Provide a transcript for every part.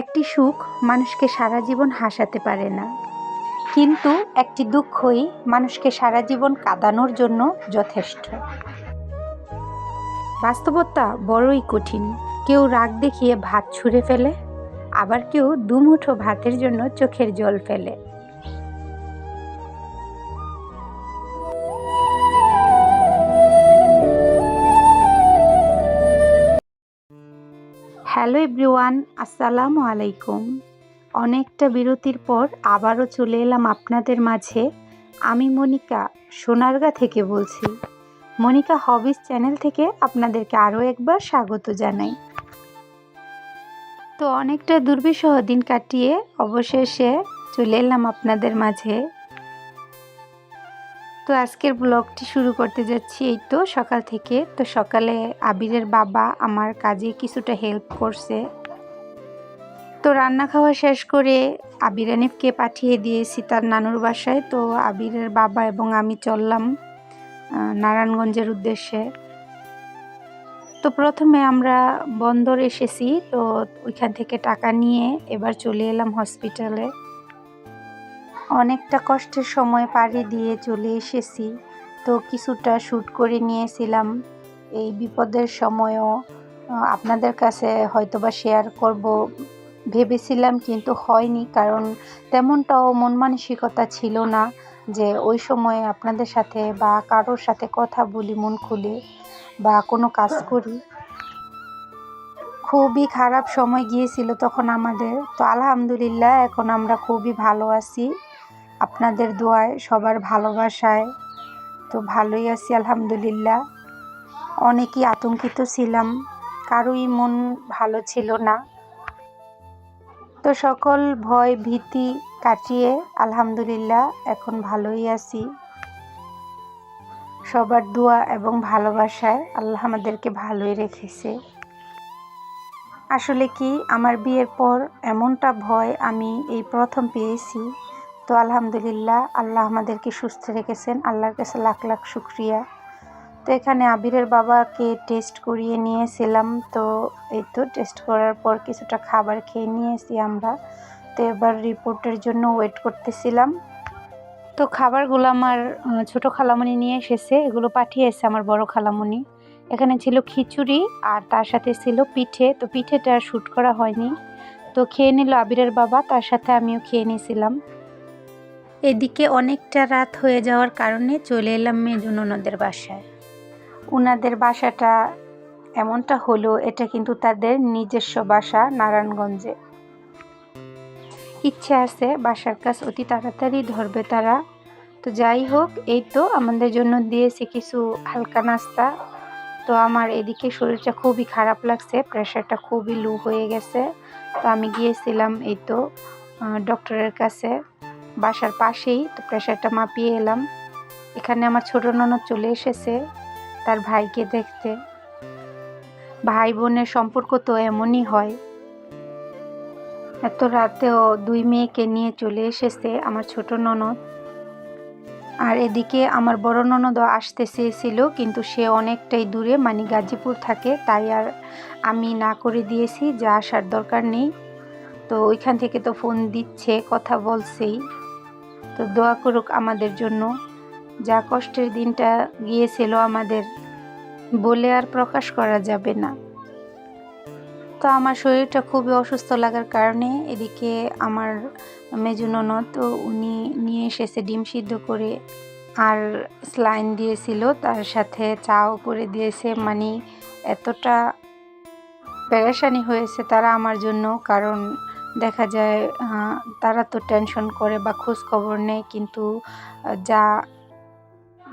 একটি সুখ মানুষকে সারা জীবন হাসাতে পারে না। কিন্তু একটি দুঃখই মানুষকে সারা জীবন কাঁদানোর জন্য যথেষ্ট। বাস্তবতা বড়ই কঠিন। কেউ রাগ দেখিয়ে ভাত ছুঁড়ে ফেলে, আবার কেউ দুমুঠো ভাতের জন্য চোখের জল ফেলে। হ্যালো এভরিওয়ান, আসসালামু আলাইকুম। অনেকটা বিরতির পর আবারও চলে এলাম আপনাদের মাঝে। আমি মনিকা, সোনারগা থেকে বলছি। মনিকা হবিস চ্যানেল থেকে আপনাদেরকে আরও একবার স্বাগত জানাই। তো অনেকটা দুর্বিষহ দিন কাটিয়ে অবশেষে চলে এলাম আপনাদের মাঝে। তো আজকের ব্লগটি শুরু করতে যাচ্ছি এই তো সকাল থেকে। তো সকালে আবিরের বাবা আমার কাজে কিছুটা হেল্প করছে। তো রান্না খাওয়া শেষ করে আবির আনিফকে পাঠিয়ে দিয়েছি তার নানুর বাসায়। তো আবিরের বাবা এবং আমি চললাম নারায়ণগঞ্জের উদ্দেশ্যে। তো প্রথমে আমরা বন্দর এসেছি, তো ওইখান থেকে টাকা নিয়ে এবার চলে এলাম হসপিটালে অনেকটা কষ্টের সময় পাড়ি দিয়ে চলে এসেছি। তো কিছুটা শ্যুট করে নিয়েছিলাম। এই বিপদের সময়ও আপনাদের কাছে হয়তোবা শেয়ার করব ভেবেছিলাম কিন্তু হয়নি কারণ তেমনটাও মন মানসিকতা ছিল না যে ওই সময়ে আপনাদের সাথে বা কারোর সাথে কথা বলি, মন খুলে বা কোনো কাজ করি। খুবই খারাপ সময় গিয়েছিল তখন আমাদের। তো আলহামদুলিল্লাহ এখন আমরা খুবই ভালো আছি। আপনাদের দোয়ায়, সবার ভালোবাসায়। তো ভালোই আছি, আলহামদুলিল্লাহ। অনেকই আতঙ্কিত ছিলাম, কারোই মন ভালো ছিল না। তো সকল ভয়, ভীতি কাটিয়ে আলহামদুলিল্লাহ এখন ভালোই আছি। সবার দোয়া এবং ভালোবাসায় আল্লাহ আমাদেরকে ভালোই রেখেছে। আসলে কি, আমার বিয়ের পর এমনটা ভয় আমি এই প্রথম পেয়েছি। তো আলহামদুলিল্লাহ, আল্লাহ আমাদেরকে সুস্থ রেখেছেন, আল্লাহর কাছে লাখ লাখ শুক্রিয়া। তো এখানে আবিরের বাবাকে টেস্ট করিয়ে নিয়েছিলাম, তো এই তো টেস্ট করার পর কিছুটা খাবার খেয়ে নিয়েছি আমরা। তো এবার রিপোর্টের জন্য ওয়েট করতেছিলাম। তো খাবারগুলো আমার ছোট খালামণি নিয়ে এসেছে, এগুলো পাঠিয়েছে আমার বড় খালামণি এখানে ছিল খিচুড়ি আর তার সাথে ছিল পিঠে, তো পিঠেটা শ্যুট করা হয়নি। তো খেয়ে নিল আবিরের বাবা, তার সাথে আমিও খেয়ে নিয়েছিলাম। এদিকে অনেকটা রাত হয়ে যাওয়ার কারণে চলে এলাম মেজু ওনাদের বাসায়। ওনাদের বাসাটা এমনটা হলো, এটা কিন্তু তাদের নিজস্ব বাসা নারায়ণগঞ্জে। ইচ্ছে আছে বাসার কাজ অতি তাড়াতাড়ি ধরবে তারা। তো যাই হোক, এই তো আমাদের জন্য দিয়েছে কিছু হালকা নাস্তা। তো আমার এদিকে শরীরটা খুবই খারাপ লাগছে, প্রেশারটা খুবই লো হয়ে গেছে। তো আমি গিয়েছিলাম এই তো ডক্টরের কাছে। বাসার পাশেই, তো প্রেশারটা মাপিয়ে এলাম। এখানে আমার ছোট ননদ চলে এসেছে, তার ভাইকে দেখতে। ভাই বোনের সম্পর্ক তো এমনই হয়। এত রাতেও দুই মেয়েকে নিয়ে চলে এসেছে আমার ছোট ননদ। আর এদিকে আমার বড় ননদও আসতে চেয়েছিল, কিন্তু সে অনেকটাই দূরে মানে গাজীপুর থাকে, তাই আর আমি না করে দিয়েছি, যা আসার দরকার নেই। তো ওইখান থেকে তো ফোন দিচ্ছে, কথা বলছেই। তো দোয়া করুক আমাদের জন্য। যা কষ্টের দিনটা গিয়েছিল আমাদের, বলে আর প্রকাশ করা যাবে না। তো আমার শরীরটা খুবই অসুস্থ লাগার কারণে এদিকে আমার মেজু তো উনি নিয়ে এসেছে ডিম সিদ্ধ করে আর স্লাইন দিয়েছিল, তার সাথে চাও করে দিয়েছে। মানে এতটা পেরেশানি হয়েছে তারা আমার জন্য, কারণ দেখা যায় তারা তো টেনশন করে বা খোঁজ খবর নেয়, কিন্তু যা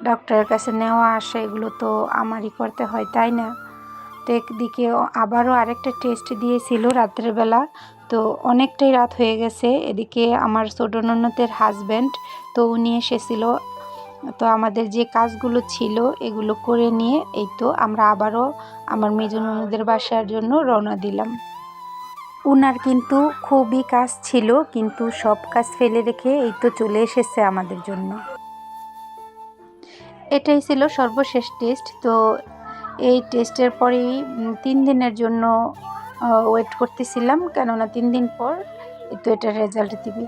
ডক্টরের কাছে নেওয়া আসে, এগুলো তো আমারই করতে হয়, তাই না? তো একদিকে আবারও আরেকটা টেস্ট দিয়েছিল রাত্রের বেলা, তো অনেকটাই রাত হয়ে গেছে, এদিকে আমার ননদের হাজব্যান্ড তো উনি এসেছিল, তো আমাদের যে কাজগুলো ছিল, এগুলো করে নিয়ে, এই তো আমরা আবারও আমার মেজু ননদের বাসার জন্য রওনা দিলাম। উনার কিন্তু খুবই কাজ ছিল, কিন্তু সব কাজ ফেলে রেখে এই তো চলে এসেছে আমাদের জন্য। এটাই ছিল সর্বশেষ টেস্ট তো এই টেস্টের পরেই তিন দিনের জন্য ওয়েট করতেছিলাম, কেননা তিন দিন পর তো এটার রেজাল্ট দিবি।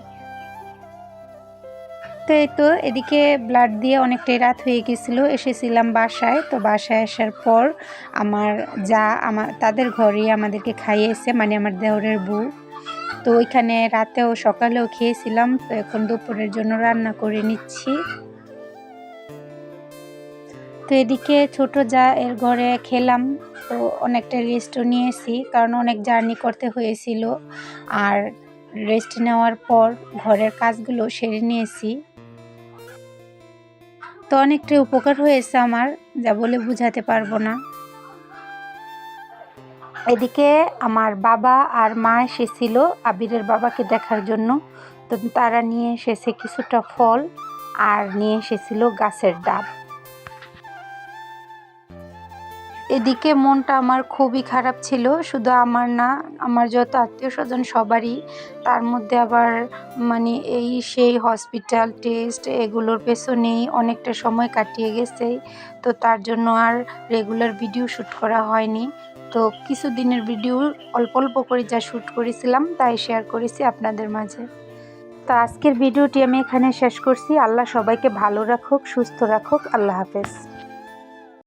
তো এই তো, এদিকে ব্লাড দিয়ে অনেকটাই রাত হয়ে গেছিল, এসেছিলাম বাসায়। তো বাসায় আসার পর আমার যা আমার তাদের ঘরেই আমাদেরকে খাইয়েছে মানে আমার দেহরের বউ। তো ওইখানে রাতেও সকালেও খেয়েছিলাম, তো এখন দুপুরের জন্য রান্না করে নিচ্ছি। তো এদিকে ছোট যা এর ঘরে খেলাম, তো অনেকটা রেস্টও নিয়েছি, কারণ অনেক জার্নি করতে হয়েছিল। আর রেস্ট নেওয়ার পর ঘরের কাজগুলো সেরে নিয়েছি। তো অনেকটাই উপকার হয়েছে আমার, যা বলে বুঝাতে পারব না। এদিকে আমার বাবা আর মা এসেছিল আবিরের বাবাকে দেখার জন্য। তো তারা নিয়ে এসেছে কিছুটা ফল আর নিয়ে এসেছিল গাছের ডাব। এদিকে মনটা আমার খুবই খারাপ ছিল, শুধু আমার না, আমার যত আত্মীয় স্বজন সবারই, তার মধ্যে আবার মানে এই সেই হসপিটাল টেস্ট এগুলোর পেছনেই অনেকটা সময় কাটিয়ে গেছে, তো তার জন্য আর রেগুলার ভিডিও শ্যুট করা হয়নি। তো কিছু দিনের ভিডিও অল্প অল্প করে যা শ্যুট করেছিলাম, তাই শেয়ার করেছি আপনাদের মাঝে। তো আজকের ভিডিওটি আমি এখানে শেষ করছি। আল্লাহ সবাইকে ভালো রাখুক, সুস্থ রাখুক। আল্লাহ হাফেজ।